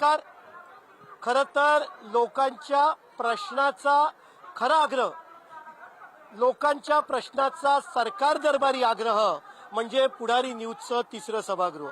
नमस्कार. खरं तर लोकांच्या प्रश्नाचा खरा आग्रह लोकांच्या प्रश्नाचा सरकार दरबारी आग्रह म्हणजे पुढारी न्यूजचं तिसरं सभागृह.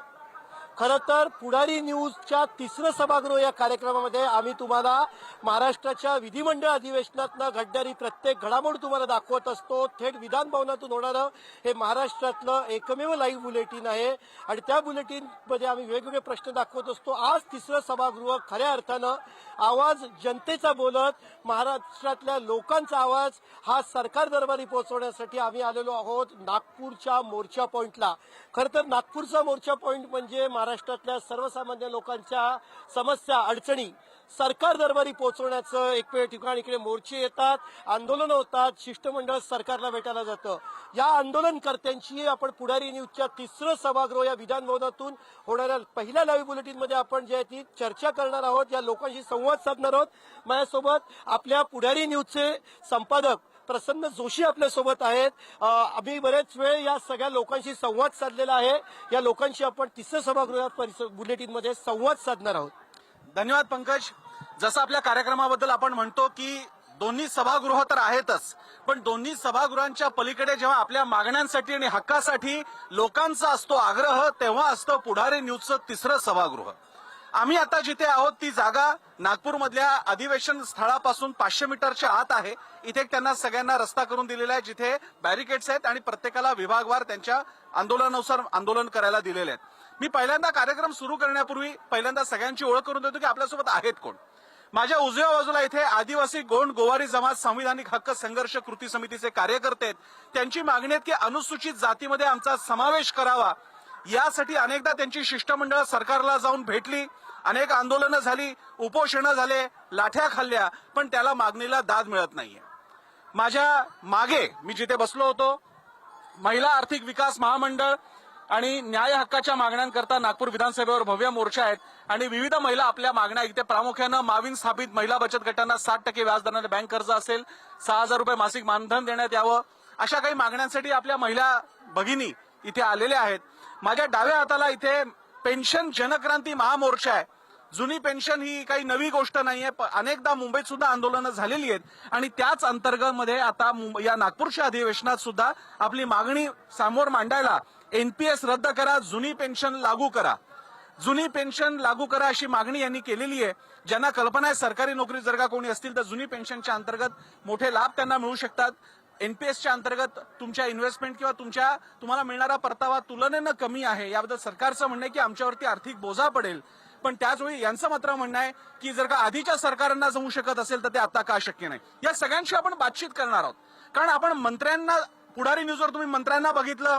खरं तर पुढारी न्यूजच्या तिसरं सभागृह या कार्यक्रमामध्ये आम्ही तुम्हाला महाराष्ट्राच्या विधिमंडळ अधिवेशनातनं घडणारी प्रत्येक घडामोड तुम्हाला दाखवत असतो. थेट विधान भवनातून होणारं हे महाराष्ट्रातलं एकमेव लाईव्ह बुलेटिन आहे. आणि त्या बुलेटिनमध्ये आम्ही वेगवेगळे प्रश्न दाखवत असतो. आज तिसरं सभागृह खऱ्या अर्थानं आवाज जनतेचा बोलत महाराष्ट्रातल्या लोकांचा आवाज हा सरकार दरबारी पोहोचवण्यासाठी आम्ही आलेलो आहोत नागपूरच्या मोर्चा पॉईंटला खरं तर नागपूरचा मोर्चा पॉईंट म्हणजे महाराष्ट्रातल्या सर्वसामान्य लोकांच्या समस्या अडचणी सरकार दरबारी पोहोचवण्याचं एक वेळ ठिकाण इकडे मोर्चे येतात आंदोलनं होतात शिष्टमंडळ सरकारला भेटायला जातं. या आंदोलनकर्त्यांची आपण पुढारी न्यूजच्या तिसरं सभागृह या विधानभवनातून होणाऱ्या पहिल्या लाईव्ह बुलेटिनमध्ये आपण जे आहे ती चर्चा करणार आहोत या लोकांशी संवाद साधणार आहोत. माझ्यासोबत आपल्या पुढारी न्यूजचे संपादक प्रसन्न जोशी आपल्यासोबत आहेत. आम्ही बरेच वेळ या सगळ्या लोकांशी संवाद साधलेला आहे. या लोकांशी आपण तिसरं सभागृहात परिस- बुलेटिनमध्ये संवाद साधणार आहोत. धन्यवाद पंकज. जसं आपल्या कार्यक्रमाबद्दल आपण म्हणतो की दोन्ही सभागृह तर आहेतच पण दोन्ही सभागृहांच्या पलीकडे जेव्हा आपल्या मागण्यांसाठी आणि हक्कासाठी लोकांचा असतो आग्रह तेव्हा असतं पुढारी न्यूजचं तिसरं सभागृह. आम्ही आता जिथे आहोत ती जागा नागपूरमधल्या अधिवेशन स्थळापासून पाचशे मीटरच्या आत आहे. इथे त्यांना सगळ्यांना रस्ता करून दिलेला आहे जिथे बॅरिकेड्स आहेत आणि प्रत्येकाला विभागवार त्यांच्या आंदोलनानुसार आंदोलन करायला दिलेले आहेत. मी पहिल्यांदा कार्यक्रम सुरू करण्यापूर्वी पहिल्यांदा सगळ्यांची ओळख करून देतो की आपल्यासोबत आहेत कोण. माझ्या उजव्या बाजूला इथे आदिवासी गोंड गोवारी जमात संविधानिक हक्क संघर्ष कृती समितीचे कार्यकर्ते आहेत. त्यांची मागणी आहे की अनुसूचित जातीमध्ये आमचा समावेश करावा. यासाठी अनेकदा त्यांची शिष्टमंडळ सरकारला जाऊन भेटली. अनेक आंदोलनं झाली उपोषणं झाले लाठ्या खाल्ल्या पण त्याला मागणीला दाद मिळत नाहीये. माझ्या मागे मी जिथे बसलो होतो महिला आर्थिक विकास महामंडळ आणि न्याय हक्काच्या मागण्यांकरता नागपूर विधानसभेवर भव्य मोर्चा आहेत आणि विविध महिला आपल्या मागण्या इथे प्रामुख्यानं माविन स्थापित महिला बचत गटांना साठ टक्के व्याजदराने बँक कर्ज असेल सहा हजार रुपये मासिक मानधन देण्यात यावं अशा काही मागण्यांसाठी आपल्या महिला भगिनी इथे आलेल्या आहेत. माझ्या डाव्या हाताला इथे पेन्शन जनक्रांती महामोर्चा आहे. जुनी पेन्शन ही काही नवी गोष्ट नाहीये प- अनेकदा मुंबईत सुद्धा आंदोलनं झालेली आहेत. आणि त्याच अंतर्गत मध्ये आता मुंब- या नागपूरच्या अधिवेशनात सुद्धा आपली मागणी समोर मांडायला एनपीएस रद्द करा जुनी पेन्शन लागू करा. जुनी पेन्शन लागू करा अशी मागणी यांनी केलेली आहे. ज्यांना कल्पना आहे सरकारी नोकरी जर का कोणी असतील तर जुनी पेन्शनच्या अंतर्गत मोठे लाभ त्यांना मिळू शकतात. एनपीएसच्या अंतर्गत तुमच्या इन्व्हेस्टमेंट किंवा तुमच्या तुम्हाला मिळणारा परतावा तुलनेनं कमी आहे. याबद्दल सरकारचं म्हणणं आहे की आमच्यावरती आर्थिक बोजा पडेल. पण त्याचवेळी यांचं मात्र म्हणणं आहे की जर का आधीच्या सरकारांना जमू शकत असेल तर ते आता का शक्य नाही. या सगळ्यांशी आपण बातचीत करणार आहोत. कारण आपण मंत्र्यांना पुढारी न्यूजवर तुम्ही मंत्र्यांना बघितलं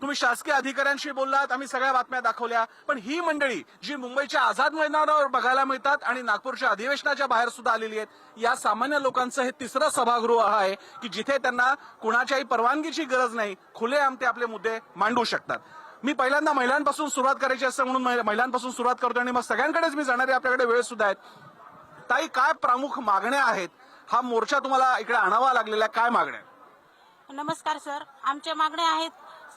तुम्ही शासकीय अधिकाऱ्यांशी बोललात आम्ही सगळ्या बातम्या दाखवल्या पण ही मंडळी जी मुंबईच्या आझाद मैदानावर बघायला मिळतात आणि नागपूरच्या अधिवेशनाच्या बाहेर सुद्धा आलेली आहेत या सामान्य लोकांचं हे तिसरं सभागृह आहे की जिथे त्यांना कुणाच्याही परवानगीची गरज नाही खुलेआम ते आपले मुद्दे मांडू शकतात. मी पहिल्यांदा महिलांपासून सुरुवात करायची असं म्हणून महिलांपासून सुरुवात करतो आणि मग सगळ्यांकडेच मी जाणारे आपल्याकडे वेळ सुद्धा आहेत ताई काय प्रमुख मागण्या आहेत? हा मोर्चा तुम्हाला इकडे आणावा लागलेला आहे? काय मागण्या नमस्कार सर. आमच्या मागण्या आहेत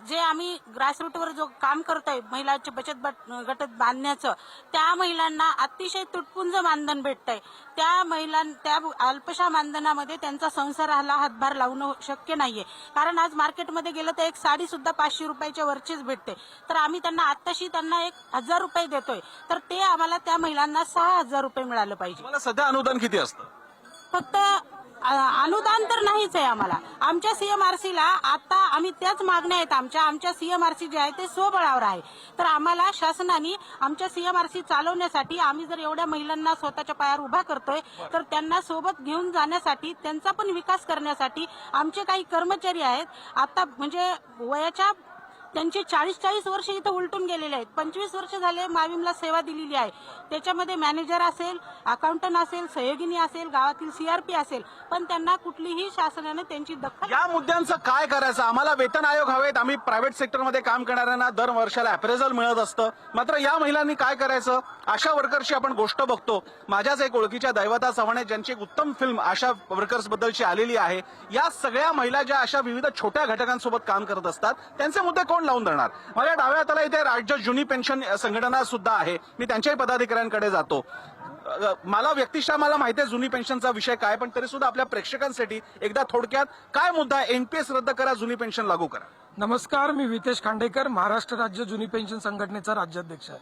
जे आम्ही ग्रासरूटवर जो काम करतोय महिलांचे बचत गट बांधण्याचं त्या महिलांना अतिशय तुटपुंज मानधन भेटतंय. त्या महिलां त्या अल्पशा मानधनामध्ये त्यांचा संसाराला हातभार लावणं शक्य नाहीये. कारण आज मार्केटमध्ये गेलं तर एक साडी सुद्धा पाचशे रुपयाच्या वरचीच भेटते. तर आम्ही त्यांना आत्ताशी त्यांना एक हजार रुपये देतोय. तर ते आम्हाला त्या महिलांना सहा हजार रुपये मिळालं पाहिजे. सध्या अनुदान किती असतं? फक्त अनुदान तर नाहीच आहे आम्हाला. आमच्या सीएमआरसीला आता आम्ही त्याच मागण्या आहेत. आमच्या आमच्या सीएमआरसी जे आहे ते स्वबळावर आहे. तर आम्हाला शासनाने आमच्या सीएमआरसी चालवण्यासाठी आम्ही जर एवढ्या महिलांना स्वतःच्या पायावर उभा करतोय तर त्यांना सोबत घेऊन जाण्यासाठी त्यांचा पण विकास करण्यासाठी आमचे काही कर्मचारी आहेत. आता म्हणजे वयाच्या त्यांची चाळीस चाळीस वर्ष इथं उलटून गेलेले आहेत. पंचवीस वर्ष झाले माविमला सेवा दिलेली आहे. त्याच्यामध्ये मॅनेजर असेल अकाउंटंट असेल सहयोगिनी असेल गावातील सीआरपी असेल पण त्यांना कुठलीही शासनाने त्यांची दखल या मुद्द्यांचं काय करायचं? आम्हाला वेतन आयोग हवेत. आम्ही प्रायव्हेट सेक्टरमध्ये काम करणाऱ्यांना दर वर्षाला अप्रेझल मिळत असतं. मात्र या महिलांनी काय करायचं? आशा वर्कर्सची आपण गोष्ट बघतो. माझ्याच एक ओळखीच्या दैवता चव्हाणे ज्यांची एक उत्तम फिल्म आशा वर्कर्स बद्दलची आलेली आहे. या सगळ्या महिला ज्या अशा विविध छोट्या घटकांसोबत काम करत असतात त्यांचे मुद्दे कोण लावून धरणार माझ्या डाव्या हाताला इथे राज्य जुनी पेन्शन संघटना सुद्धा आहे. मी त्यांच्याही पदाधिकाऱ्यांकडे जातो. मला व्यक्तिशः मला माहिती आहे जुनी पेन्शनचा विषय काय पण तरी सुद्धा आपल्या प्रेक्षकांसाठी एकदा थोडक्यात काय मुद्दा आहे? एनपीएस रद्द करा जुनी पेन्शन लागू करा. नमस्कार मी वितेश खांडेकर महाराष्ट्र राज्य जुनी पेन्शन संघटनेचा राज्याध्यक्ष आहे.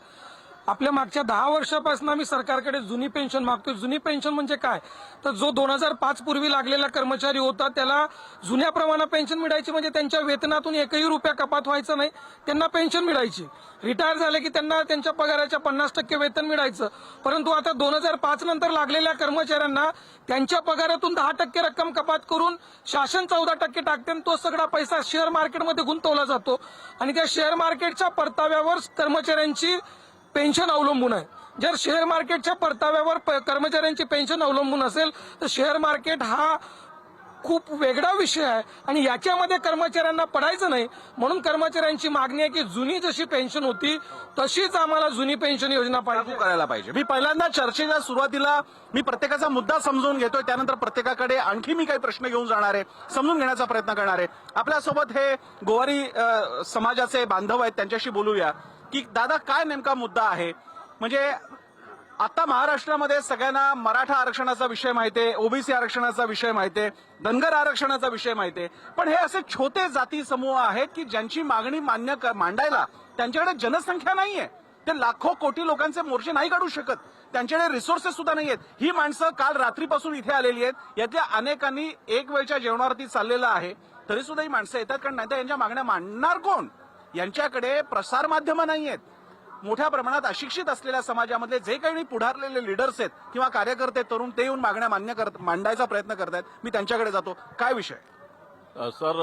आपल्या मागच्या दहा वर्षापासून आम्ही सरकारकडे जुनी पेन्शन मागतो जुनी पेन्शन म्हणजे काय? तर जो दोन हजार पाच पूर्वी लागलेला कर्मचारी होता त्याला जुन्या प्रमाणात पेन्शन मिळायची म्हणजे त्यांच्या वेतनातून एकही रुपया कपात व्हायचं नाही. त्यांना पेन्शन मिळायची. रिटायर झाले की त्यांना त्यांच्या पगाराच्या पन्नास टक्के वेतन मिळायचं. परंतु आता दोन हजार पाच नंतर लागलेल्या कर्मचाऱ्यांना त्यांच्या पगारातून दहा टक्के रक्कम कपात करून शासन चौदा टक्के टाकते आणि तो सगळा पैसा शेअर मार्केटमध्ये गुंतवला जातो. आणि त्या शेअर मार्केटच्या परताव्यावर कर्मचाऱ्यांची पेन्शन अवलंबून आहे. जर शेअर मार्केटच्या परताव्यावर प- कर्मचाऱ्यांची पेन्शन अवलंबून असेल तर शेअर मार्केट हा खूप वेगळा विषय आहे आणि याच्यामध्ये कर्मचाऱ्यांना पडायचं नाही. म्हणून कर्मचाऱ्यांची मागणी आहे की जुनी जशी पेन्शन होती तशीच आम्हाला जुनी पेन्शन योजना पाहिजे. लागू करायला पाहिजे. मी पहिल्यांदा चर्चेच्या सुरुवातीला मी प्रत्येकाचा मुद्दा समजून घेतोय. त्यानंतर प्रत्येकाकडे आणखी मी काही प्रश्न घेऊन जाणार आहे समजून घेण्याचा प्रयत्न करणार आहे. आपल्यासोबत हे गोवारी समाजाचे बांधव आहेत त्यांच्याशी बोलूया. की दादा काय नेमका मुद्दा आहे? म्हणजे आता महाराष्ट्रामध्ये सगळ्यांना मराठा आरक्षणाचा विषय माहितीये ओबीसी आरक्षणाचा विषय माहितीये धनगर आरक्षणाचा विषय माहितीये पण हे असे छोटे जाती समूह आहेत की ज्यांची मागणी मान्य मांडायला त्यांच्याकडे जनसंख्या नाहीये. ते लाखो कोटी लोकांचे मोर्चे नाही काढू शकत. त्यांच्याकडे रिसोर्सेस सुद्धा नाही आहेत ही माणसं काल रात्रीपासून इथे आलेली आहेत. यातल्या अनेकांनी एक वेळच्या जेवणावरती चाललेलं आहे. तरी सुद्धा ही माणसं येतात कारण नाही तर यांच्या मागण्या मांडणार कोण? यांच्याकडे प्रसार माध्यमं नाही आहेत मोठ्या प्रमाणात अशिक्षित असलेल्या समाजामधले जे काही पुढारलेले लिडर्स आहेत किंवा कार्यकर्ते तरुण ते येऊन मागण्या मान्य करत मांडायचा प्रयत्न करतायत. मी त्यांच्याकडे जातो. काय विषय? सर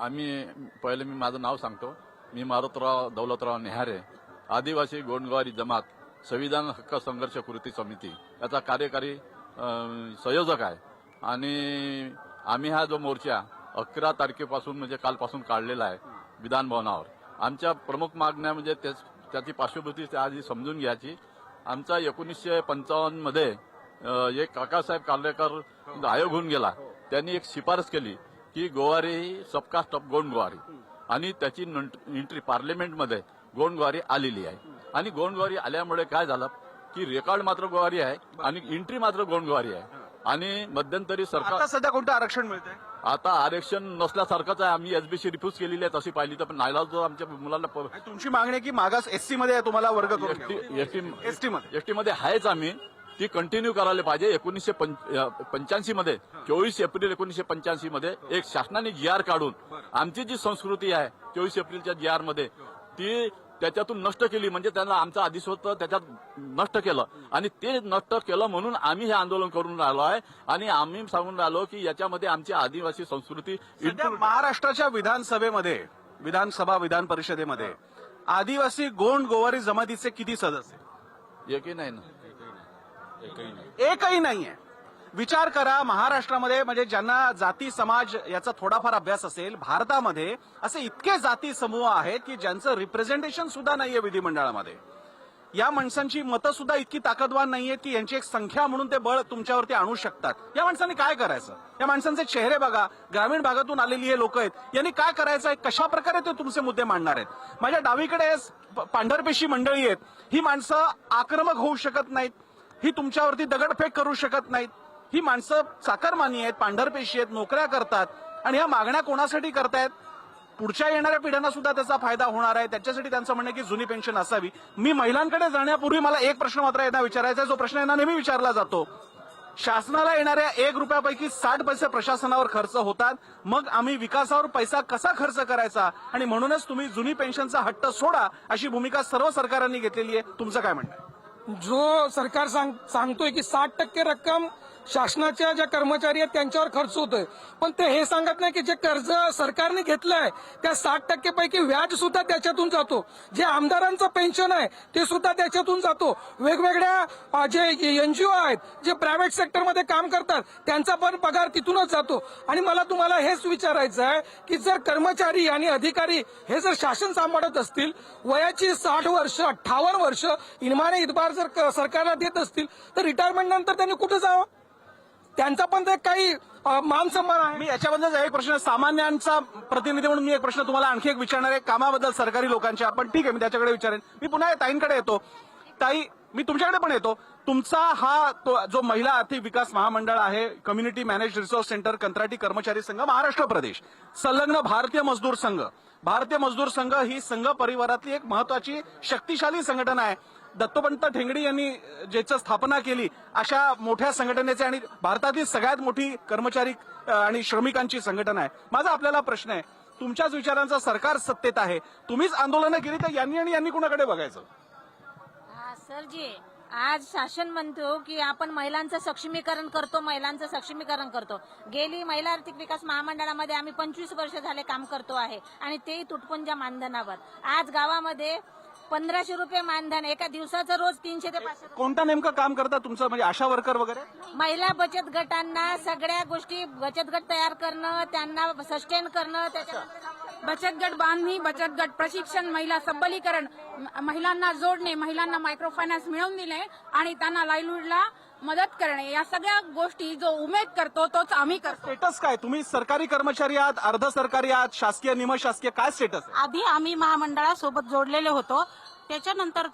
आम्ही पहिले मी माझं नाव सांगतो. मी मारुतराव दौलतराव नेहारे आदिवासी गोंडगवारी जमात संविधान हक्क संघर्ष कृती समिती. याचा कार्यकारी संयोजक आहे. आणि आम्ही हा जो मोर्चा अकरा तारखेपासून म्हणजे कालपासून काढलेला आहे विधान भवनावर. आमच्या प्रमुख मागण्या म्हणजे त्याची पार्श्वभूती त्या आधी समजून घ्यायची. आमचा एकोणीसशे पंचावन्नमध्ये एक काकासाहेब कालेकर म्हणजे आयोग होऊन गेला. त्यांनी एक शिफारस केली की गोवारी ही सबकास्ट ऑफ गोंडगोवारी आणि त्याची एंट्री पार्लमेंटमध्ये गोंडगोवारी आलेली आहे. आणि गोंडगोवारी आल्यामुळे काय झालं की रेकॉर्ड मात्र गोवारी आहे आणि एंट्री मात्र गोंडगोवारी आहे. आणि मध्यंतरी सरकार सध्या कोणतं आरक्षण मिळतंय? आता आरक्षण नसल्यासारखंच आहे. आम्ही एसबीसी रिफ्यूज केलेली आहे. तशी पाहिली तर. पण नाईलाज आमच्या मुलांना प- आणि तुमची मागणी आहे की मागास एससी मध्ये तुम्हाला वर्ग करून एसटी एसटी एसटी मध्ये. एसटी मध्ये. आहेच आम्ही. ती कंटिन्यू करायला पाहिजे. एकोणीसशे पंच्याऐंशी मध्ये. चोवीस एप्रिल एकोणीसशे पंच्याऐंशी मध्ये एक शासनाने जी आर काढून आमची जी संस्कृती आहे चोवीस एप्रिलच्या जी आरमध्ये ती त्याच्यातून नष्ट केली. म्हणजे त्यांना आमचं आधीच होतं त्याच्यात नष्ट केलं. आणि ते नष्ट केलं म्हणून आम्ही हे आंदोलन करून राहिलो आहे. आणि आम्ही सांगून राहिलो की याच्यामध्ये आमची आदिवासी संस्कृती महाराष्ट्राच्या विधानसभेमध्ये विधानसभा विधान परिषदेमध्ये आदिवासी गोंड गोवारी जमातीचे किती सदस्य? एकही नाही ना. एकही नाहीये. विचार करा महाराष्ट्रामध्ये म्हणजे ज्यांना जाती समाज याचा थोडाफार अभ्यास असेल भारतामध्ये असे इतके जाती समूह आहेत की ज्यांचं रिप्रेझेंटेशन सुद्धा नाहीये विधिमंडळामध्ये. या माणसांची मतं सुद्धा इतकी ताकदवान नाहीयेत की यांची एक संख्या म्हणून ते बळ तुमच्यावरती आणू शकतात. या माणसांनी काय करायचं? या माणसांचे चेहरे बघा. ग्रामीण भागातून आलेली हे लोक आहेत. यांनी काय करायचं आहे? कशा प्रकारे ते तुमचे मुद्दे मांडणार आहेत? माझ्या डावीकडे प- पांढरपेशी मंडळी आहेत. ही माणसं आक्रमक होऊ शकत नाहीत. ही तुमच्यावरती दगडफेक करू शकत नाहीत. ही माणसं चाकरमानी आहेत पांढरपेशी आहेत नोकऱ्या करतात आणि ह्या मागण्या कोणासाठी करतायत? पुढच्या येणाऱ्या पिढ्यांना सुद्धा त्याचा फायदा होणार आहे. त्याच्यासाठी त्यांचं म्हणणं की जुनी पेन्शन असावी. मी महिलांकडे जाण्यापूर्वी मला एक प्रश्न मात्र यांना विचारायचा जो प्रश्न यांना नेहमी विचारला जातो. शासनाला येणाऱ्या एक रुपयापैकी साठ पैसे प्रशासनावर खर्च होतात. मग आम्ही विकासावर पैसा कसा खर्च करायचा? आणि म्हणूनच तुम्ही जुनी पेन्शनचा हट्ट सोडा अशी भूमिका सर्व सरकारांनी घेतलेली आहे. तुमचं काय म्हणणं जो सरकार सांग सांगतोय की साठ टक्के रक्कम शासनाच्या ज्या कर्मचारी आहेत त्यांच्यावर खर्च होतोय. पण ते हे सांगत नाही की जे कर्ज सरकारने घेतलं आहे त्या साठ टक्केपैकी व्याज सुद्धा त्याच्यातून जातो. जे आमदारांचं पेन्शन आहे ते सुद्धा त्याच्यातून जातो. वेगवेगळ्या अ, जे एनजीओ आहेत जे प्रायव्हेट सेक्टरमध्ये काम करतात त्यांचा पण पगार तिथूनच जातो. आणि मला तुम्हाला हेच विचारायचं आहे की जर कर्मचारी आणि अधिकारी हे जर शासन सांभाळत असतील वयाची साठ वर्ष अठ्ठावन्न वर्ष इनमाने इतबार जर सरकारला देत असतील तर रिटायरमेंट नंतर त्यांनी कुठे जावं? त्यांचा पण ते काही मान सन्मान आहे. मी याच्याबद्दल एक प्रश्न सामान्यांचा प्रतिनिधी म्हणून मी एक प्रश्न तुम्हाला आणखी एक विचारणार आहे. कामाबद्दल सरकारी लोकांच्या पण ठीक आहे मी त्याच्याकडे विचारेन. मी पुन्हा ताईंकडे येतो. ताई मी तुमच्याकडे पण येतो. तुमचा हा तो जो महिला आर्थिक विकास महामंडळ आहे कम्युनिटी मॅनेज रिसोर्स सेंटर कंत्राटी कर्मचारी संघ महाराष्ट्र प्रदेश संलग्न भारतीय मजदूर संघ. भारतीय मजदूर संघ ही संघ परिवारातली एक महत्वाची शक्तिशाली संघटना आहे. दत्तोपंत ठेंगडी यांनी ज्याचं स्थापना केली अशा मोठ्या संघटनेचे आणि भारतातील सगळ्यात मोठी कर्मचारी आणि श्रमिकांची संघटना आहे. माझा आपल्याला प्रश्न आहे तुमच्याच विचारांचा सरकार सत्तेत आहे. तुम्हीच आंदोलनं केली तर यांनी आणि यांनी कुणाकडे बघायचं? सर जी आज शासन म्हणतो की आपण महिलांचं सक्षमीकरण करतो महिलांचं सक्षमीकरण करतो. गेली महिला आर्थिक विकास महामंडळामध्ये आम्ही पंचवीस वर्ष झाले काम करतो आहे आणि तेही तुटपुंजा मानधनावर. आज गावामध्ये पंधराशे रुपये मानधन एका दिवसाचं रोज तीनशे ते पाचशे कोणतं नेमकं काम करता तुमचं? म्हणजे आशा वर्कर वगैरे? महिला बचत गटांना सगळ्या गोष्टी बचत गट तयार करणं त्यांना सस्टेन करणं त्याच्यानंतर बचत गट बांधणी बचत गट प्रशिक्षण महिला सबलीकरण म- महिलांना जोडणे महिलांना मायक्रो फायनान्स मिळवून दिले आणि त्यांना लाईव्हलीहूडला मदत करणे या सगळ्या गोष्टी जो उमेद करतो तोच आम्ही करतो. स्टेटस काय? तुम्ही सरकारी कर्मचारी आहात अर्ध सरकारी आहात शासकीय निमशासकीय काय स्टेटस आहे? आधी आम्ही महामंडळासोबत जोडलेले होतो. त्याच्यानंतर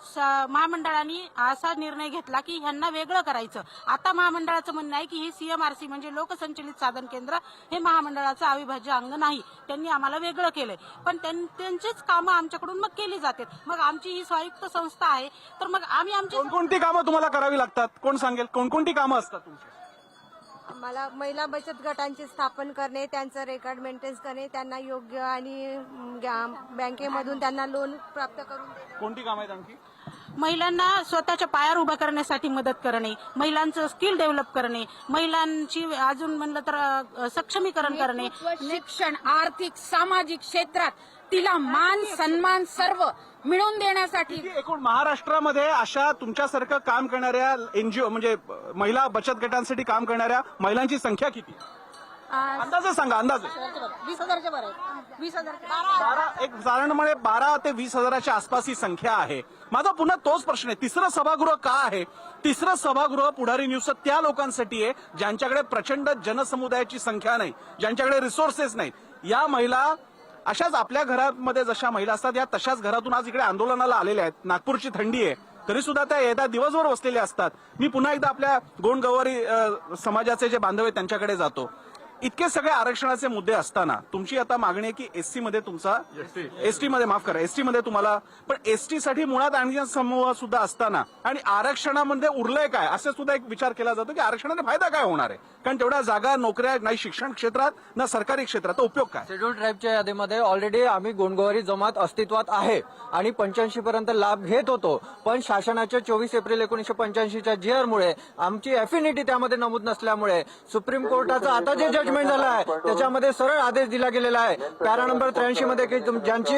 महामंडळाने असा निर्णय घेतला की ह्यांना वेगळं करायचं. आता महामंडळाचं म्हणणं आहे की हे सीएमआरसी म्हणजे लोकसंचलित साधन केंद्र हे महामंडळाचं अविभाज्य अंग नाही. त्यांनी आम्हाला वेगळं केलंय. पण त्यां- त्यांचीच कामं आमच्याकडून मग केली जातात. मग आमची ही स्वायुक्त संस्था आहे तर मग आम्ही आमची कोणकोणती कामं तुम्हाला करावी लागतात? कोण सांगेल? कोणकोणती कामं असतात तुमची? मला महिला बचत गटांचे स्थापन करणे त्यांचं रेकॉर्ड मेंटेन्स करणे त्यांना योग्य आणि बँकेमधून त्यांना लोन प्राप्त करून देणे. कोणती कामं आहेत आणखी? महिलांना स्वतःच्या पायावर उभं करण्यासाठी मदत करणे महिलांचं स्किल डेव्हलप करणे महिलांची अजून म्हणलं तर सक्षमीकरण करणे शिक्षण आर्थिक सामाजिक क्षेत्रात तिला मान सन्मान सर्व मिळवून देण्यासाठी. एकूण महाराष्ट्रामध्ये अशा तुमच्यासारखं काम करणाऱ्या एनजीओ म्हणजे महिला बचत गटांसाठी काम करणाऱ्या महिलांची संख्या किती? अंदाजे सांगा अंदाजे. वीस हजारच्या आहे. वीस हजार बारा एक साधारणपणे बारा ते वीस हजाराच्या आसपास ही संख्या आहे. माझा पुन्हा तोच प्रश्न आहे तिसरं सभागृह का आहे? तिसरं सभागृह पुढारी न्यूजचं त्या लोकांसाठी आहे ज्यांच्याकडे प्रचंड जनसमुदायाची संख्या नाही ज्यांच्याकडे रिसोर्सेस नाहीत या महिला अशाच आपल्या घरामध्ये जशा महिला असतात या तशाच घरातून आज इकडे आंदोलनाला आलेल्या आहेत. नागपूरची थंडी आहे. तरी सुद्धा त्या येत्या दिवसभर बसलेल्या असतात. मी पुन्हा एकदा आपल्या गोंडगवारी गवारी समाजाचे जे बांधव आहेत त्यांच्याकडे जातो. इतके सगळे आरक्षणाचे मुद्दे असताना तुमची आता मागणी आहे की एसटी मध्ये तुमचा एसटी मध्ये माफ करा एसटी मध्ये तुम्हाला पण एसटी साठी मुळात आणखी समूह सुद्धा असताना आणि आरक्षणामध्ये उरलंय काय असे सुद्धा एक विचार केला जातो की आरक्षणाने फायदा काय होणार आहे? कारण तेवढ्या जागा नोकऱ्या नाही शिक्षण क्षेत्रात ना सरकारी क्षेत्रात तर उपयोग काय? शेड्यूल ट्राईबच्या यादीमध्ये ऑलरेडी आम्ही गोंडगोवारी जमात अस्तित्वात आहे आणि पंच्याऐंशी पर्यंत लाभ घेत होतो. पण शासनाच्या चोवीस एप्रिल एकोणीशे पंच्याऐंशीच्या जीआरमुळे आमची एफिनिटी त्यामध्ये नमूद नसल्यामुळे सुप्रीम कोर्टाचं आता जे जजमेंट झालं आहे. त्याच्यामध्ये सरळ आदेश दिला गेलेला आहे. पॅरा नंबर त्र्याऐंशी मध्ये की ज्यांची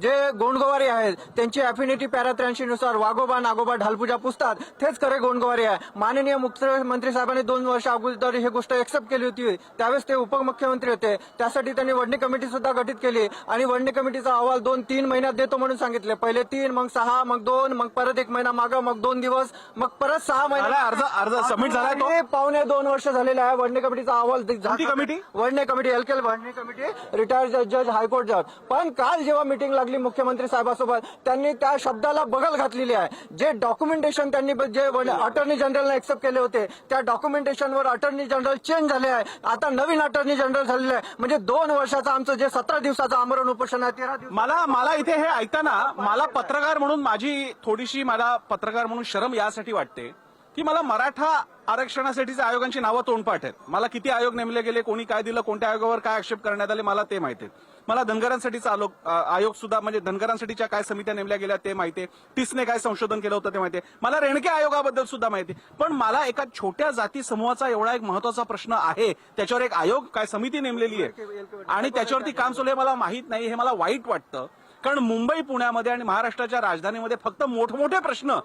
जे गोंडगोवारी आहेत त्यांची एफिनिटी पॅरा त्र्याऐंशी नुसार वाघोबा नागोबा ढालपूजा पुसतात. तेच खरे गोंडगोवारी आहे. माननीय मुख्यमंत्री साहेबांनी दोन वर्ष अगोदर ही गोष्ट एक्सेप्ट केली होती. त्यावेळेस ते उपमुख्यमंत्री होते. त्यासाठी त्यांनी वडणी कमिटी सुद्धा गठीत केली. आणि वडणी कमिटीचा अहवाल दोन तीन महिन्यात देतो म्हणून सांगितले. पहिले तीन मग सहा मग दोन मग परत एक महिना मागं मग दोन दिवस मग परत सहा महिने. अर्ज अर्ज सबमिट आणि पावणे दोन वर्ष झालेले आहे. वडणे कमिटीचा अहवाल कोणती committee? Wadne committee एलकेल Wadne committee retired जज जज हायकोर्ट जज. पण काल जेव्हा मिटिंग लागली मुख्यमंत्री साहेबांसोबत त्यांनी त्या शब्दाला बगल घातलेली आहे. जे डॉक्युमेंटेशन त्यांनी ब- जे अटर्नी जनरलने एक्सेप्ट केले होते त्या डॉक्युमेंटेशनवर अटर्नी जनरल चेंज झाले आहे. आता नवीन अटर्नी जनरल झालेले आहे. म्हणजे दोन वर्षाचं आमचं जे सतरा दिवसाचं आमरण उपोषण आहे तेरा दिवस मला मला इथे हे ऐकताना मला पत्रकार म्हणून माझी थोडीशी मला पत्रकार म्हणून शरम यासाठी वाटते. की मला मराठा आरक्षणासाठीच्या आयोगांची नावं तोंडपाठ आहेत मला किती आयोग नेमले गेले कोणी काय दिलं कोणत्या आयोगावर काय आक्षेप करण्यात आले मला ते माहिती मला धनगरांसाठीचा आयोग आयोग सुद्धा म्हणजे धनगरांसाठीच्या काय समित्या नेमल्या गेल्या ते माहिती आहे. टिसने काय संशोधन केलं होतं ते माहिती आहे. मला रेणके आयोगाबद्दल सुद्धा माहिती आहे. पण मला एका छोट्या जाती समूहाचा एवढा एक महत्त्वाचा प्रश्न आहे. त्याच्यावर एक आयोग काय समिती नेमलेली आहे. आणि त्याच्यावरती काम चालू हे मला माहीत नाही. हे मला वाईट वाटतं. कारण मुंबई पुण्यामध्ये आणि महाराष्ट्राच्या राजधानीमध्ये फक्त मोठमोठे प्रश्न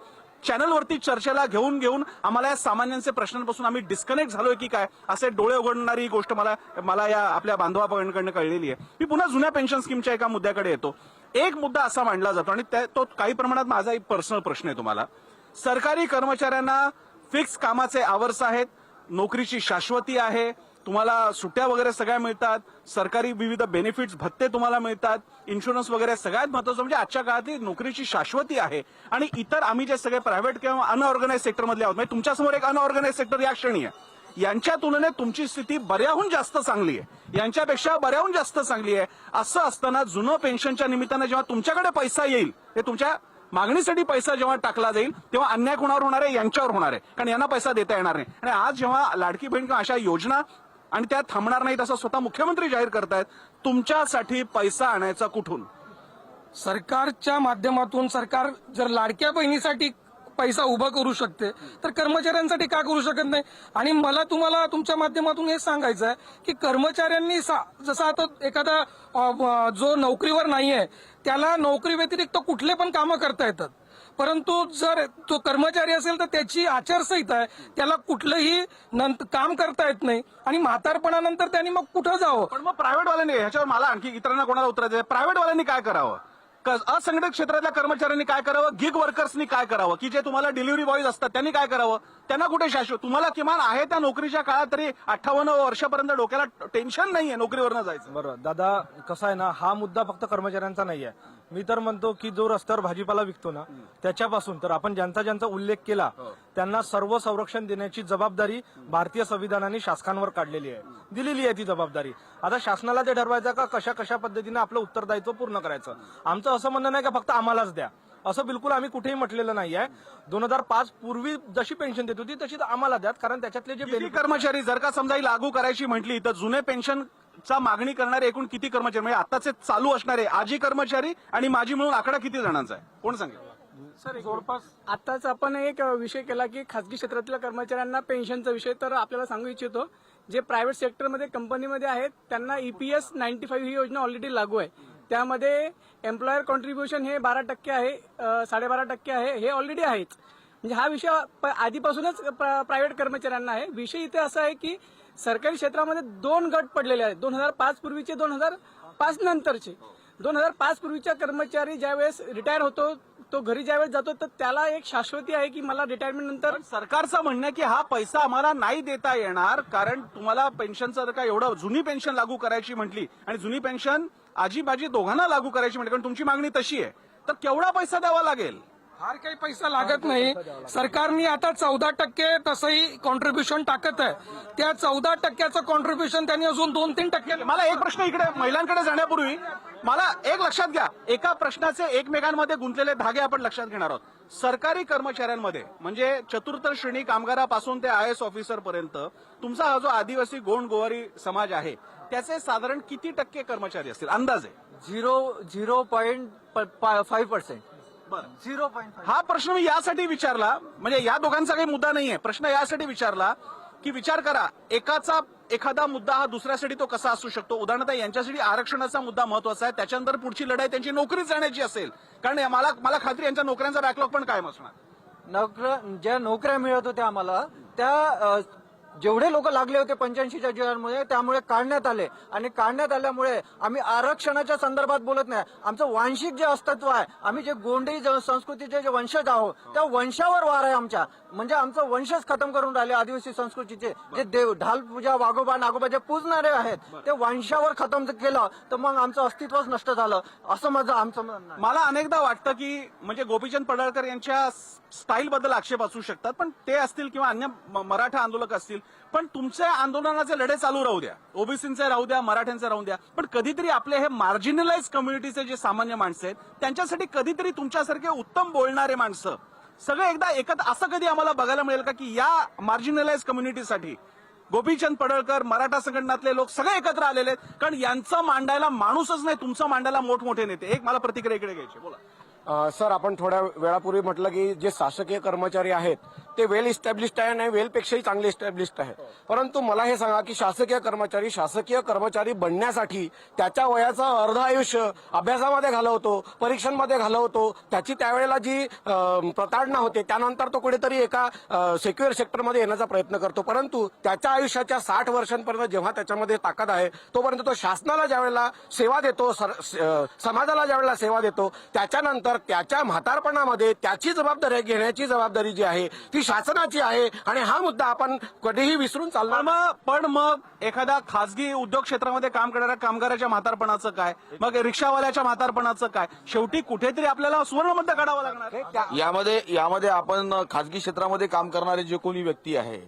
चॅनलवरती चर्चेला घेऊन घेऊन आम्हाला या सामान्यांचे प्रश्नांपासून आम्ही डिस्कनेक्ट झालोय की काय? असे डोळे उघडणारी गोष्ट मला मला या आपल्या बांधवाकडनं कळलेली आहे मी पुन्हा जुन्या पेन्शन स्कीमच्या एका मुद्द्याकडे येतो. एक मुद्दा असा मांडला जातो आणि त्या- तो काही प्रमाणात माझा एक पर्सनल प्रश्न आहे तुम्हाला. सरकारी कर्मचाऱ्यांना फिक्स कामाचे आवर्स आहेत नोकरीची शाश्वती आहे तुम्हाला सुट्ट्या वगैरे सगळ्या मिळतात सरकारी विविध बेनिफिट्स भत्ते तुम्हाला मिळतात इन्शुरन्स वगैरे सगळ्यात महत्वाचं म्हणजे आजच्या काळातली नोकरीची शाश्वती आहे. आणि इतर आम्ही जे सगळे प्रायव्हेट किंवा अनऑर्गनाईज सेक्टरमधले आहोत म्हणजे तुमच्यासमोर एक अनऑर्गनाईज सेक्टर या क्षणी आहे. यांच्या तुलनेत तुमची स्थिती बऱ्याहून जास्त चांगली आहे. यांच्यापेक्षा बऱ्याहून जास्त चांगली आहे. असं असताना जुनं पेन्शनच्या निमित्तानं जेव्हा तुमच्याकडे पैसा येईल हे तुमच्या मागणीसाठी पैसा जेव्हा टाकला जाईल तेव्हा अन्याय कोणावर होणार आहे? यांच्यावर होणार आहे. कारण यांना पैसा देता येणार नाही. आणि आज जेव्हा लाडकी बहीण किंवा अशा योजना आणि त्या थांबणार नाहीत असं स्वतः मुख्यमंत्री जाहीर करतायत तुमच्यासाठी पैसा आणायचा कुठून? सरकारच्या माध्यमातून सरकार जर लाडक्या बहिणीसाठी पैसा उभा करू शकते तर कर्मचाऱ्यांसाठी का करू शकत नाही? आणि मला तुम्हाला तुमच्या माध्यमातून हे सांगायचं आहे की कर्मचाऱ्यांनी सा- जसं आता एखादा जो नोकरीवर नाही आहे त्याला नोकरी व्यतिरिक्त कुठले पण कामं करता येतात. परंतु जर तो कर्मचारी असेल तर त्याची आचारसंहिता आहे. त्याला कुठलंही नंत- काम करता येत नाही. आणि म्हातारपणानंतर त्यांनी मग कुठं जावं? पण मग प्रायव्हेटवाल्यांनी ह्याच्यावर मला आणखी इतरांना कोणाला उत्तर द्यायचं? प्रायव्हेटवाल्यांनी काय करावं? असंघटित क्षेत्रातल्या कर्मचाऱ्यांनी काय करावं? गिग वर्कर्सनी काय करावं? की जे तुम्हाला डिलिव्हरी बॉईज असतात त्यांनी काय करावं? त्यांना कुठे शाश्वत? तुम्हाला किमान आहे त्या नोकरीच्या काळात तरी अठ्ठावन्न वर्षापर्यंत डोक्याला टेन्शन नाहीये नोकरीवरनं जायचं. बरं दादा कसं आहे ना हा मुद्दा फक्त कर्मचाऱ्यांचा नाही आहे मी तर म्हणतो की जो रस्त्यावर भाजीपाला विकतो ना त्याच्यापासून तर आपण ज्यांचा ज्यांचा उल्लेख केला त्यांना सर्व संरक्षण देण्याची जबाबदारी भारतीय संविधानाने शासकांवर काढलेली आहे. दिलेली आहे ती जबाबदारी. आता शासनाला ते ठरवायचं का कशा कशा पद्धतीने आपलं उत्तरदायित्व पूर्ण करायचं? आमचं असं म्हणणं नाही का फक्त आम्हालाच द्या. असं बिलकुल आम्ही कुठेही म्हटलेलं नाही आहे. दोन हजार पाच पूर्वी जशी पेन्शन देत होती तशी आम्हाला द्या कारण त्याच्यातले जे कर्मचारी जर का समजा ही लागू करायची म्हटली तर जुने चा मागणी करणारे एकूण किती कर्मचारी? म्हणजे आताचे चालू असणारे आजी कर्मचारी आणि माझी मिळून आकडा किती जणांचा आहे? कोण सांगेल? जवळपास आताच आपण एक विषय केला की खासगी क्षेत्रातल्या कर्मचाऱ्यांना पेन्शनचा विषय तर आपल्याला सांगू इच्छितो जे प्रायव्हेट सेक्टरमध्ये कंपनीमध्ये आहेत त्यांना ईपीएस नाईन्टी फाईव्ह ही योजना ऑलरेडी लागू आहे. त्यामध्ये एम्प्लॉयर कॉन्ट्रीब्युशन हे बारा टक्के आहे साडेबारा टक्के आहे हे ऑलरेडी आहेच. म्हणजे हा विषय प- आधीपासूनच प्रायव्हेट कर्मचाऱ्यांना आहे. विषय इथे असा आहे की सरकारी क्षेत्रामध्ये दोन गट पडलेले आहेत. दोन हजार पाच पूर्वीचे दोन हजार पाच नंतरचे. दोन हजार पाच पूर्वीचा कर्मचारी ज्यावेळेस रिटायर होतो तो घरी ज्यावेळेस जातो तर त्याला एक शाश्वती आहे की मला रिटायरमेंट नंतर सरकारचं म्हणणं की हा पैसा आम्हाला नाही देता येणार कारण तुम्हाला पेन्शनचं जर का एवढं जुनी पेन्शन लागू करायची म्हटली आणि जुनी पेन्शन आजी बाजी दोघांना लागू करायची म्हटली कारण तुमची मागणी तशी आहे. तर केवढा पैसा द्यावा लागेल? फार काही पैसा लागत नाही. सरकारने आता चौदा टक्के तसंही कॉन्ट्रीब्युशन टाकत आहे. त्या चौदा टक्क्याचं कॉन्ट्रीब्युशन त्यांनी अजून दोन तीन टक्के मला एक प्रश्न इकडे महिलांकडे जाण्यापूर्वी. मला एक लक्षात घ्या. एका प्रश्नाचे एकमेकांमध्ये गुंतलेले धागे आपण लक्षात घेणार आहोत. सरकारी कर्मचाऱ्यांमध्ये म्हणजे चतुर्थ श्रेणी कामगारापासून ते आय एस ऑफिसर पर्यंत तुमचा हा जो आदिवासी गोंड गोवारी समाज आहे त्याचे साधारण किती टक्के कर्मचारी असतील? अंदाजे. Zero zero point five percent. Zero point हा प्रश्न मी यासाठी विचारला म्हणजे या दोघांचा काही मुद्दा नाहीये. प्रश्न यासाठी विचारला की विचार करा एकाचा एखादा मुद्दा हा दुसऱ्यासाठी तो कसा असू शकतो? उदाहरणार्थ यांच्यासाठी आरक्षणाचा मुद्दा महत्त्वाचा आहे त्याच्यानंतर पुढची लढाई त्यांची नोकरी जाण्याची असेल. कारण मला मला खात्री यांच्या नोकऱ्यांचा बॅकलॉग पण कायम असणार. नोकऱ्या ज्या नोकऱ्या मिळत होत्या आम्हाला त्या जेवढे लोक लागले होते पंच्याऐंशीच्या जीवनामध्ये त्यामुळे काढण्यात आले. आणि काढण्यात आल्यामुळे आम्ही आरक्षणाच्या संदर्भात बोलत नाही. आमचं वांशिक जे अस्तित्व आहे आम्ही जे गोंडी ज- संस्कृतीचे जे वंशज आहोत त्या वंशावर वार आहे आमच्या. म्हणजे आमचं वंशच खतम करून राहिले आदिवासी संस्कृतीचे. जे देव ढाल पूजा वाघोबा नागोबा जे पूजणारे आहेत ते वंशावर खतम केलं तर मग आमचं अस्तित्वच नष्ट झालं. असं माझं आमचं मला अनेकदा वाटतं की म्हणजे गोपीचंद पडळकर यांच्या स्टाईल बद्दल आक्षेप असू शकतात पण ते असतील किंवा अन्य मराठा आंदोलक असतील पण तुमच्या आंदोलनाचे लढे चालू राहू द्या. ओबीसींचे राहू द्या मराठ्यांचे राहू द्या पण कधीतरी आपले हे मार्जिनलाइज कम्युनिटीचे जे सामान्य माणसं आहेत त्यांच्यासाठी कधीतरी तुमच्यासारखे उत्तम बोलणारे माणसं सगळे एकदा एकत्र असं कधी आम्हाला बघायला मिळेल का की या मार्जिनलाइज कम्युनिटीसाठी गोपीचंद पडळकर मराठा संघटनातले लोक सगळे एकत्र आलेले आहेत कारण यांचं मांडायला माणूसच नाही तुमचं मांडायला मोठमोठे नेते. एक मला प्रतिक्रिया इकडे घ्यायची बोला. सर आपण थोड्या वेळापूर्वी म्हटलं की जे शासकीय कर्मचारी आहेत ते वेल इस्टॅब्लिश्ड आहे आणि वेलपेक्षाही चांगले इस्टॅब्लिश्ड आहे. परंतु मला हे सांगा की शासकीय कर्मचारी शासकीय कर्मचारी बनण्यासाठी त्याच्या वयाचं अर्ध आयुष्य अभ्यासामध्ये घालवतो परीक्षांमध्ये घालवतो त्याची त्यावेळेला जी प्रताडणा होते त्यानंतर तो कुठेतरी एका सेक्युअर सेक्टरमध्ये येण्याचा प्रयत्न करतो. परंतु त्याच्या आयुष्याच्या साठ वर्षांपर्यंत जेव्हा त्याच्यामध्ये ताकद आहे तोपर्यंत तो शासनाला ज्यावेळेला सेवा देतो समाजाला ज्यावेळेला सेवा देतो त्याच्यानंतर त्याच्या म्हातारपणामध्ये त्याची जबाबदारी घेण्याची जबाबदारी जी आहे ती शासनाची आहे आणि हा मुद्दा आपण कधीही विसरून चालणार नाही. मग पण मग एखाद्या खासगी उद्योग क्षेत्रामध्ये काम करणाऱ्या कामगाराच्या म्हातारपणाचं काय? मग रिक्षावाल्याच्या म्हातारपणाचं काय? शेवटी कुठेतरी आपल्याला सुवर्णमध्य काढावं लागणार. यामध्ये यामध्ये आपण खाजगी क्षेत्रामध्ये काम करणारे जे कोणी व्यक्ती आहे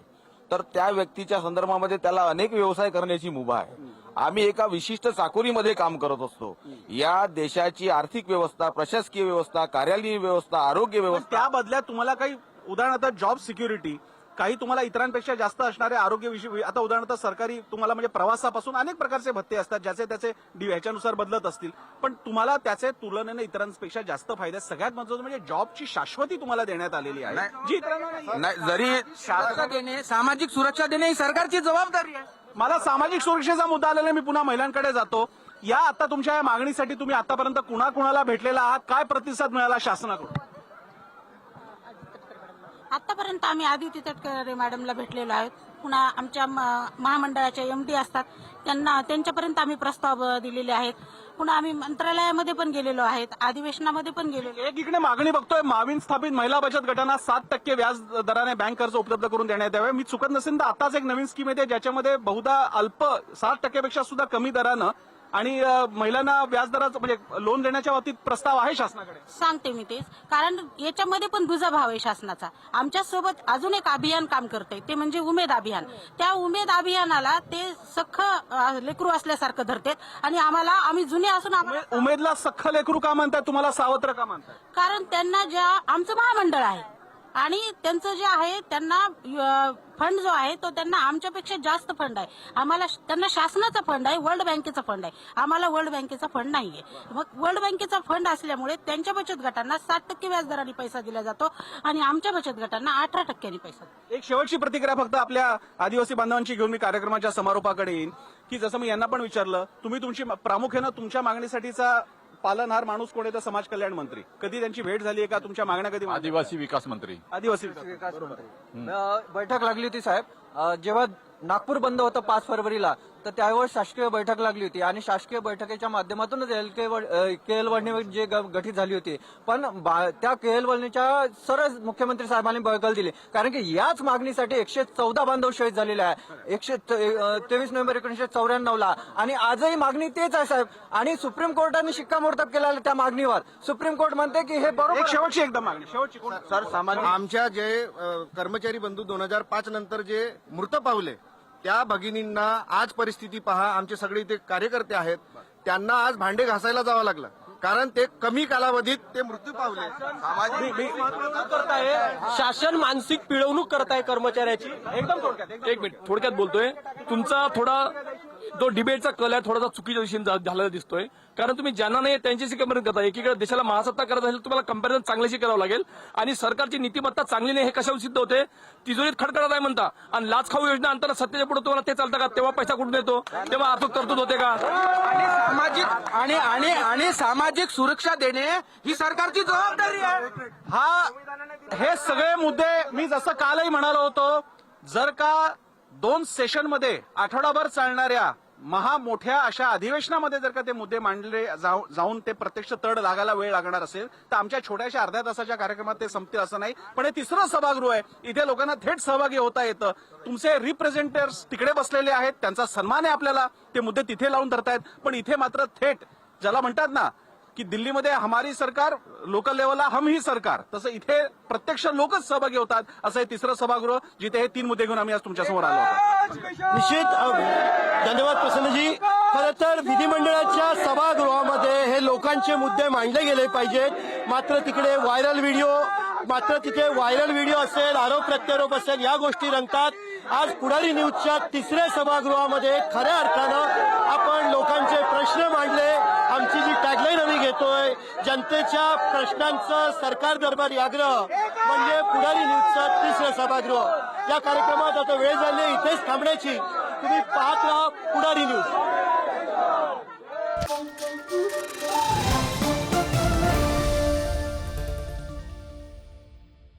तर त्या व्यक्तीच्या संदर्भामध्ये त्याला अनेक व्यवसाय करण्याची मुभा आहे. आम्ही एका विशिष्ट चाकोरीमध्ये काम करत असतो. या देशाची आर्थिक व्यवस्था प्रशासकीय व्यवस्था कार्यालयीन व्यवस्था आरोग्य व्यवस्था त्या बदल्यात तुम्हाला काही उदाहरणार्थ जॉब सिक्युरिटी काही तुम्हाला इतरांपेक्षा जास्त असणारे आरोग्यविषयी आता उदाहरणार्थ सरकारी तुम्हाला म्हणजे प्रवासापासून अनेक प्रकारचे भत्ते असतात ज्याचे त्याचे ह्याच्यानुसार बदलत असतील. पण तुम्हाला त्याचे तुलनेने इतरांपेक्षा जास्त फायदे. सगळ्यात महत्वाचं म्हणजे जॉबची शाश्वती तुम्हाला देण्यात आलेली आहे. जी इतरांना जरी सुरक्षा देणे सामाजिक सुरक्षा देणे ही सरकारची जबाबदारी आहे. मला सामाजिक सुरक्षेचा मुद्दा आलेला. मी पुन्हा महिलांकडे जातो. या आता तुमच्या या मागणीसाठी तुम्ही आतापर्यंत कुणाकुणाला भेटलेला आहात? काय प्रतिसाद मिळाला शासनाकडून? आतापर्यंत आम्ही आदिती तटकरे मॅडमला भेटलेलो आहोत. पुन्हा आमच्या म- महामंडळाच्या एमडी असतात. त्यांना त्यांच्यापर्यंत आम्ही प्रस्ताव दिलेले आहेत. पुन्हा आम्ही मंत्रालयामध्ये पण गेलेलो आहेत. अधिवेशनामध्ये पण गेलेलो एक इकडे मागणी बघतोय. माविन स्थापित महिला बचत गटांना सात टक्के व्याज दराने बँक कर्ज उपलब्ध करून देण्यात यावे. मी चुकत नसेल तर आताच एक नवीन स्कीम येते ज्याच्यामध्ये बहुधा अल्प सात टक्क्यापेक्षा सुद्धा कमी दरानं आणि महिलांना व्याज दराचं म्हणजे लोन देण्याच्या बाबतीत प्रस्ताव आहे शासनाकडे? सांगते मी तेच. कारण याच्यामध्ये पण दुजा भाव आहे शासनाचा. आमच्यासोबत अजून एक अभियान काम करते ते म्हणजे उमेद अभियान. त्या उमेद अभियानाला ते सख्ख लेकरू असल्यासारखं धरतात. आणि आम्हाला आम्ही जुने असून उमेदला सख्ख लेकरू का म्हणतात तुम्हाला सावत्र का म्हणतात कारण त्यांना ज्या आमचं महामंडळ आहे. आणि त्यांचं जे आहे त्यांना फंड जो आहे तो त्यांना आमच्यापेक्षा जास्त फंड आहे. आम्हाला त्यांना शासनाचा फंड आहे वर्ल्ड बँकेचा फंड आहे. आम्हाला वर्ल्ड बँकेचा फंड नाहीये. मग वर्ल्ड बँकेचा फंड असल्यामुळे त्यांच्या बचत गटांना सात टक्के व्याजदराने पैसा दिला जातो आणि आमच्या बचत गटांना अठरा टक्क्यांनी पैसा एक शेवटची प्रतिक्रिया फक्त आपल्या आदिवासी बांधवांची घेऊन मी कार्यक्रमाच्या समारोपाकडे येईन. की जसं मी यांना पण विचारलं तुम्ही तुमची प्रामुख्यानं तुमच्या मागणीसाठीचा पालनहार माणूस कोण आहे तर समाज कल्याण मंत्री. कधी त्यांची भेट झाली आहे का? तुमच्या मागण्या कधी? आदिवासी विकास मंत्री. आदिवासी विकास. अ, बैठक लागली होती साहेब. जेव्हा नागपूर बंद होतं पाच फरवरीला तर त्यावेळेस शासकीय बैठक लागली होती आणि शासकीय बैठकीच्या माध्यमातूनच एल के के एल वळणी जे गठीत झाली होती. पण त्या के एल वळणीच्या सरळ मुख्यमंत्री साहेबांनी बगल दिली. कारण की याच मागणीसाठी एकशे चौदा बांधव शहीद झालेले आहे. एकशे तेवीस नोव्हेंबर एकोणीशे चौऱ्याण्णव ला आणि आजही मागणी तेच आहे साहेब. आणि सुप्रीम कोर्टाने शिक्कामोर्तब केलेलं आहे त्या मागणीवर. सुप्रीम कोर्ट म्हणते की हे बरोबर शेवटची एकदम मागणी. शेवटची सर सामान्य आमच्या जे कर्मचारी बंधू दोन हजार पाच नंतर जे मृत पावले त्या भगिनींना आज परिस्थिती पहा आमचे सगळे इथे कार्यकर्ते आहेत. त्यांना आज भांडे घासायला जावं लागलं. कारण ते कमी कालावधीत ते मृत्यू पावले. शासन मानसिक पिळवणूक करत आहे कर्मचाऱ्याची. एकदम थोडक्यात एक मिनिट थोडक्यात बोलतोय. तुमचा थोडा जो डिबेटचा कल आहे थोडासा चुकीच्या दिशेने झालेला दिसतोय. कारण तुम्ही ज्यांना नाही त्यांच्याशी कंपॅरिझन करता. एकीकडे देशाला महासत्ता करत असेल तुम्हाला कंपॅरिझन चांगल्याशी करावं लागेल. आणि सरकारची नीतिमत्ता चांगली नाही हे कशावर सिद्ध होते? तिजोरीत खडखडत आहे म्हणता. आणि लाच खाऊ योजना आणताना सत्तेच्या पुढे तुम्हाला ते चालतं का? तेव्हा पैसा कुठून येतो? तेव्हा आर्थिक तरतूद होते का? आणि सामाजिक आणि आणि आणि सामाजिक सुरक्षा देणे ही सरकारची जबाबदारी आहे. हा हे सगळे मुद्दे मी जसं कालही म्हणालो होतो जर का दोन सेशनमध्ये आठवडाभर चालणाऱ्या महा मोठ्या अशा अधिवेशनामध्ये जर का ते मुद्दे मांडले जाऊन ते प्रत्यक्ष तड लागायला वेळ लागणार असेल तर आमच्या छोट्याशा अर्ध्या तासाच्या कार्यक्रमात ते संपतील असं नाही. पण हे तिसरं सभागृह आहे. इथे लोकांना थेट सहभागी होता येतं. तुमचे रिप्रेझेंटेटर्स तिकडे बसलेले आहेत. त्यांचा सन्मान आहे आपल्याला. ते मुद्दे तिथे लावून धरतायत. पण इथे मात्र थेट ज्याला म्हणतात ना की दिल्लीमध्ये हमारी सरकार लोकल लेवलला हम ही सरकार. तसं इथे प्रत्यक्ष लोकच सहभागी होतात असं हे तिसरं सभागृह जिथे हे तीन मुद्दे घेऊन आम्ही आज तुमच्यासमोर आलो निश्चित धन्यवाद प्रसन्नजी. खरं तर विधिमंडळाच्या सभागृहामध्ये हे लोकांचे मुद्दे मांडले गेले पाहिजेत. मात्र तिकडे व्हायरल व्हिडिओ मात्र तिथे व्हायरल व्हिडिओ असेल आरोप प्रत्यारोप असेल या गोष्टी रंगतात. आज पुढारी न्यूजच्या तिसऱ्या सभागृहामध्ये खऱ्या अर्थानं आपण लोकांचे प्रश्न मांडले. आमची जी टॅगलाईन आम्ही घेतोय जनतेच्या प्रश्नांचं सरकार दरबारी आग्रह म्हणजे पुढारी न्यूजचं तिसरं सभागृह. या कार्यक्रमात आता वेळ झाली इथेच थांबण्याची. तुम्ही पाहत राहा पुढारी न्यूज.